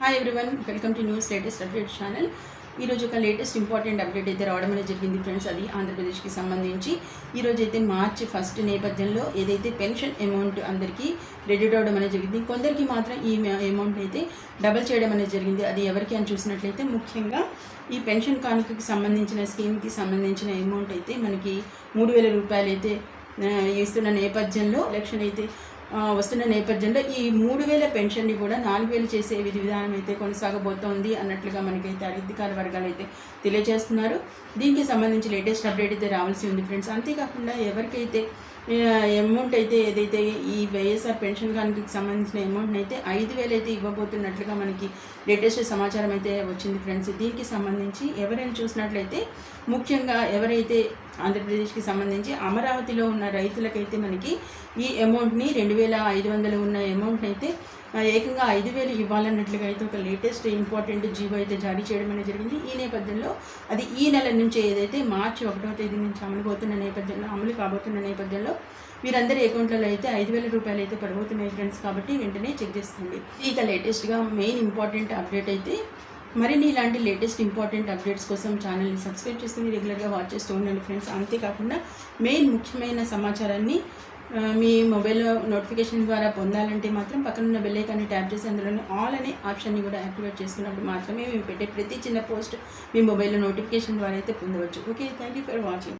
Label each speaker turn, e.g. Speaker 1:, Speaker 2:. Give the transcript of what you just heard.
Speaker 1: Hi everyone welcome to news latest update channel ఈరోజు ఒక latest important update అయితే రావడం అనేది జరిగింది ఫ్రెండ్స్ అది ఆంధ్రప్రదేశ్కి సంబంధించి. ఈరోజు అయితే మార్చి ఫస్ట్ నేపథ్యంలో ఏదైతే పెన్షన్ అమౌంట్ అందరికీ క్రెడిట్ అవ్వడం అనేది జరిగింది కొందరికి మాత్రం ఈ అమౌంట్ అయితే డబల్ చేయడం అనేది జరిగింది. అది ఎవరికి అని చూసినట్లయితే ముఖ్యంగా ఈ పెన్షన్ కానుకకి సంబంధించిన స్కీమ్కి సంబంధించిన అమౌంట్ అయితే మనకి మూడు వేల రూపాయలు అయితే ఇస్తున్న నేపథ్యంలో ఎలక్షన్ అయితే వస్తున్న నేపథ్యంలో ఈ మూడు వేల పెన్షన్ని కూడా నాలుగు వేలు చేసే విధి విధానం అయితే కొనసాగబోతోంది అన్నట్లుగా మనకైతే అధికార వర్గాలు అయితే తెలియజేస్తున్నారు. దీనికి సంబంధించి లేటెస్ట్ అప్డేట్ అయితే రావాల్సి ఉంది ఫ్రెండ్స్. అంతేకాకుండా ఎవరికైతే అమౌంట్ అయితే ఏదైతే ఈ వైఎస్ఆర్ పెన్షన్ కానీ సంబంధించిన అమౌంట్ అయితే ఐదు వేలు అయితే ఇవ్వబోతున్నట్లుగా మనకి లేటెస్ట్ సమాచారం అయితే వచ్చింది ఫ్రెండ్స్. దీనికి సంబంధించి ఎవరైనా చూసినట్లయితే ముఖ్యంగా ఎవరైతే ఆంధ్రప్రదేశ్కి సంబంధించి అమరావతిలో ఉన్న రైతులకైతే మనకి ఈ అమౌంట్ని రెండు వేల ఐదు వందలు ఉన్న అమౌంట్ని అయితే ఏకంగా ఐదు వేలు ఇవ్వాలన్నట్లుగా అయితే ఒక లేటెస్ట్ ఇంపార్టెంట్ జీవో అయితే జారీ చేయడం అనేది జరిగింది. ఈ నేపథ్యంలో అది ఈ నెల నుంచి ఏదైతే మార్చి ఒకటో తేదీ నుంచి అమలు పోతున్న నేపథ్యంలో అమలు కాబోతున్న నేపథ్యంలో వీరందరి అకౌంట్లలో అయితే ఐదు వేల రూపాయలు అయితే పడబోతున్నాయి ఫ్రెండ్స్ కాబట్టి వెంటనే చెక్ చేసుకోండి ఇక లేటెస్ట్గా మెయిన్ ఇంపార్టెంట్ అప్డేట్ అయితే మరిన్ని ఇలాంటి లేటెస్ట్ ఇంపార్టెంట్ అప్డేట్స్ కోసం ఛానల్ని సబ్స్క్రైబ్ చేసుకుని రెగ్యులర్గా వాచ్ చేస్తూ ఉండండి ఫ్రెండ్స్ అంతేకాకుండా మెయిన్ ముఖ్యమైన సమాచారాన్ని మీ మొబైల్లో నోటిఫికేషన్ ద్వారా పొందాలంటే మాత్రం పక్కనున్న బెల్ ఐకాన్ని ట్యాప్ చేసి అందులోని ఆల్ అనే ఆప్షన్ని కూడా యాక్టివేట్ చేసుకున్నప్పుడు మాత్రమే మేము పెట్టే ప్రతి చిన్న పోస్ట్ మీ మొబైల్లో నోటిఫికేషన్ ద్వారా అయితే పొందవచ్చు. Okay thank you for watching